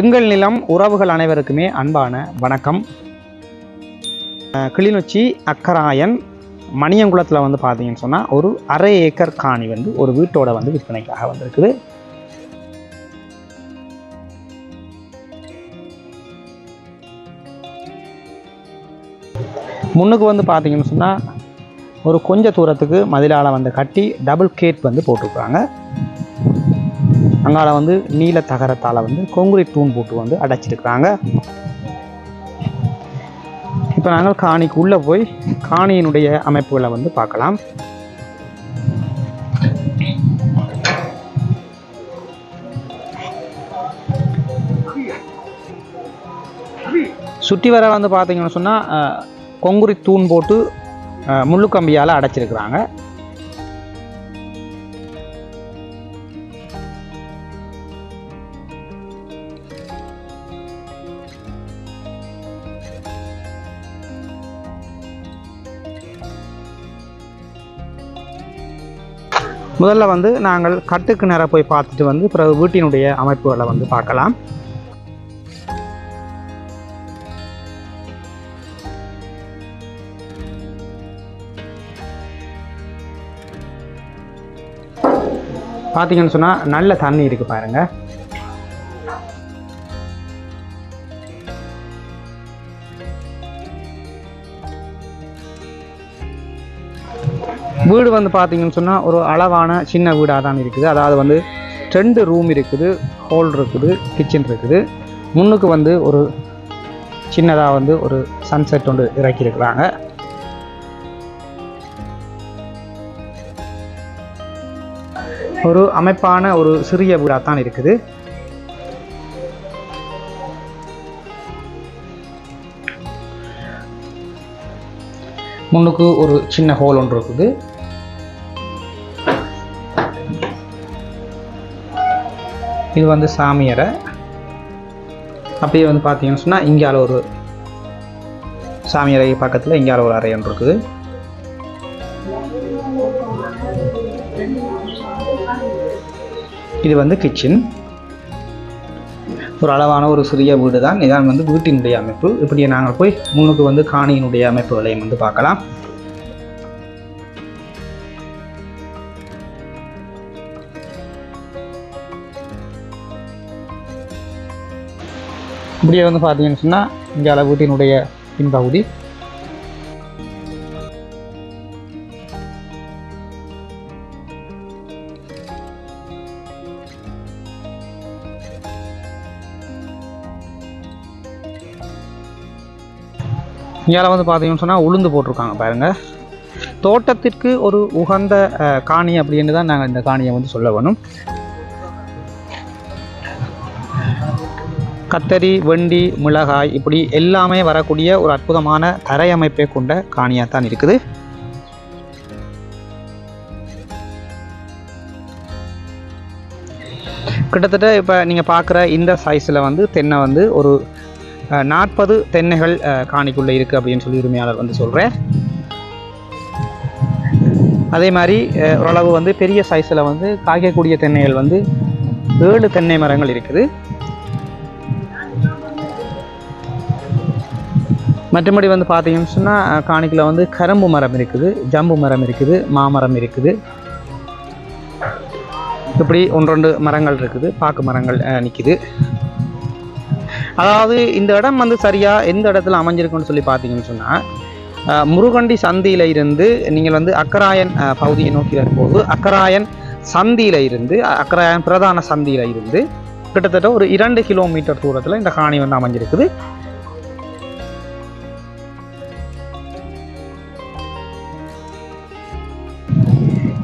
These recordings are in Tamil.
எங்கள் நிலம் உறவுகள் அனைவருக்குமே அன்பான வணக்கம். கிளிநொச்சி அக்கராயன் மணியங்குளத்தில் வந்து பார்த்தீங்கன்னு சொன்னால் ஒரு அரை ஏக்கர் காணி வந்து ஒரு வீட்டோட வந்து விற்பனைக்காக வந்திருக்குது. முன்னுக்கு வந்து பார்த்தீங்கன்னு சொன்னால் ஒரு கொஞ்ச தூரத்துக்கு மதிலால வந்து கட்டி டபுள் கேட் வந்து போட்டிருக்காங்க. அங்கால வந்து நீல தகரத்தால் வந்து கொங்குரிட் தூண் போட்டு வந்து அடைச்சிருக்கிறாங்க. இப்போ நாங்கள் காணிக்கு உள்ளே போய் காணியினுடைய அமைப்புகளை வந்து பார்க்கலாம். சுற்றி வர வந்து பார்த்தீங்கன்னு சொன்னால் கொங்குரி தூண் போட்டு முள்ளுக்கம்பியால் முள்ளு அடைச்சிருக்கிறாங்க. முதல்ல வந்து நாங்கள் கட்டுக்கு நேராக போய் பார்த்துட்டு வந்து பிறகு வீட்டினுடைய அமைப்புகளை வந்து பார்க்கலாம். பார்த்தீங்கன்னு சொன்னால் நல்ல தண்ணி இருக்குது பாருங்கள் வீடு வந்து பார்த்தீங்கன்னு சொன்னால் ஒரு அளவான சின்ன வீடாக தான் இருக்குது. அதாவது வந்து ரெண்டு ரூம் இருக்குது ஹால் இருக்குது கிச்சன் இருக்குது. முன்னுக்கு வந்து ஒரு சின்னதாக வந்து ஒரு சன்செட் ஒன்று இறக்கியிருக்கிறாங்க. ஒரு அமைப்பான ஒரு சிறிய வீடாக தான் இருக்குது. முன்னுக்கு ஒரு சின்ன ஹோல் ஒன்று இருக்குது. இது வந்து சாமியறை அப்படியே வந்து பார்த்தீங்கன்னு சொன்னால் இங்கால ஒரு சாமியறை பக்கத்தில் இங்கால ஒரு அறை ஒன்று இருக்குது. இது வந்து கிச்சன். ஒரு அளவான ஒரு சிறிய வீடு தான் இதான் வந்து வீட்டினுடைய அமைப்பு. இப்படியே நாங்கள் போய் முன்னுக்கு வந்து காணியினுடைய அமைப்புகளையும் வந்து பார்க்கலாம். இப்படியே வந்து பார்த்தீங்கன்னு சொன்னால் இங்கே வீட்டினுடைய பின்பகுதி. இங்கே வந்து பார்த்தீங்கன்னு சொன்னால் உளுந்து போட்டிருக்காங்க பாருங்க. தோட்டத்திற்கு ஒரு உகந்த காணி அப்படின்னு தான் நாங்கள் இந்த காணியை வந்து சொல்ல வேணும் கத்தரி வெண்டி மிளகாய் இப்படி எல்லாமே வரக்கூடிய ஒரு அற்புதமான தரை அமைப்பை கொண்ட காணியாக தான் இருக்குது. கிட்டத்தட்ட இப்போ நீங்கள் பார்க்குற இந்த சைஸில் வந்து தென்னை வந்து ஒரு நாற்பது தென்னைகள் காணிக்குள்ளே இருக்குது அப்படின்னு சொல்லி உரிமையாளர் வந்து சொல்கிறேன் அதே மாதிரி ஓரளவு வந்து பெரிய சைஸில் வந்து காய்க்கக்கூடிய தென்னைகள் வந்து ஏழு தென்னை மரங்கள் இருக்குது. மற்றபடி வந்து பார்த்தீங்கன்னு சொன்னால் காணிக்கில் வந்து கரும்பு மரம் இருக்குது ஜம்பு மரம் இருக்குது மாமரம் இருக்குது. இப்படி ஒன்றொண்டு மரங்கள் இருக்குது பாக்கு மரங்கள் நிற்கிது அதாவது இந்த இடம் வந்து சரியாக எந்த இடத்துல அமைஞ்சிருக்குன்னு சொல்லி பார்த்தீங்கன்னு சொன்னால் முருகண்டி சந்தியில் இருந்து நீங்கள் வந்து அக்கராயன் பகுதியை நோக்கி வரும்போது அக்கராயன் சந்தியில் இருந்து அக்கராயன் பிரதான சந்தியில் இருந்து கிட்டத்தட்ட ஒரு இரண்டு கிலோமீட்டர் தூரத்தில் இந்த காணி வந்து அமைஞ்சிருக்குது.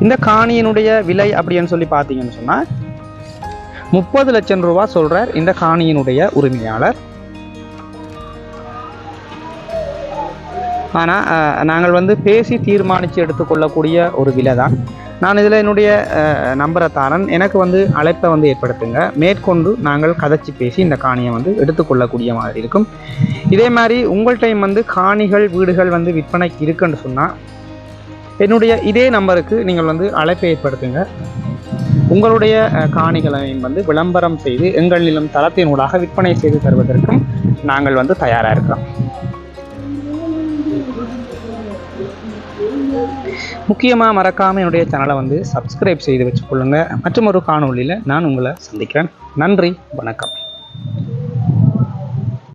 இந்த காணியினுடைய விலை அப்படின்னு சொல்லி பார்த்தீங்கன்னு சொன்னால் முப்பது லட்சம் ரூபா சொல்கிறார் இந்த காணியினுடைய உரிமையாளர். ஆனால் நாங்கள் வந்து பேசி தீர்மானித்து எடுத்துக்கொள்ளக்கூடிய ஒரு விலை தான். நான் இதில் என்னுடைய நம்பரை தாரன் எனக்கு வந்து அழைப்பை வந்து ஏற்படுத்துங்க. மேற்கொண்டு நாங்கள் கதைச்சி பேசி இந்த காணியை வந்து எடுத்துக்கொள்ளக்கூடிய மாதிரி இருக்கும். இதே மாதிரி உங்கள் டைம் வந்து காணிகள் வீடுகள் வந்து விற்பனைக்கு இருக்குன்னு சொன்னால் என்னுடைய இதே நம்பருக்கு நீங்கள் வந்து அழைப்பை ஏற்படுத்துங்க. உங்களுடைய காணிகளையும் வந்து விளம்பரம் செய்து எங்களிலும் தளத்தினூடாக விற்பனை செய்து தருவதற்கும் நாங்கள் வந்து தயாராக இருக்கிறோம். முக்கியமாக மறக்காமல் என்னுடைய சேனலை வந்து சப்ஸ்கிரைப் செய்து வச்சுக்கொள்ளுங்கள் மற்றும் ஒரு காணொளியில் நான் உங்களை சந்திக்கிறேன். நன்றி வணக்கம்.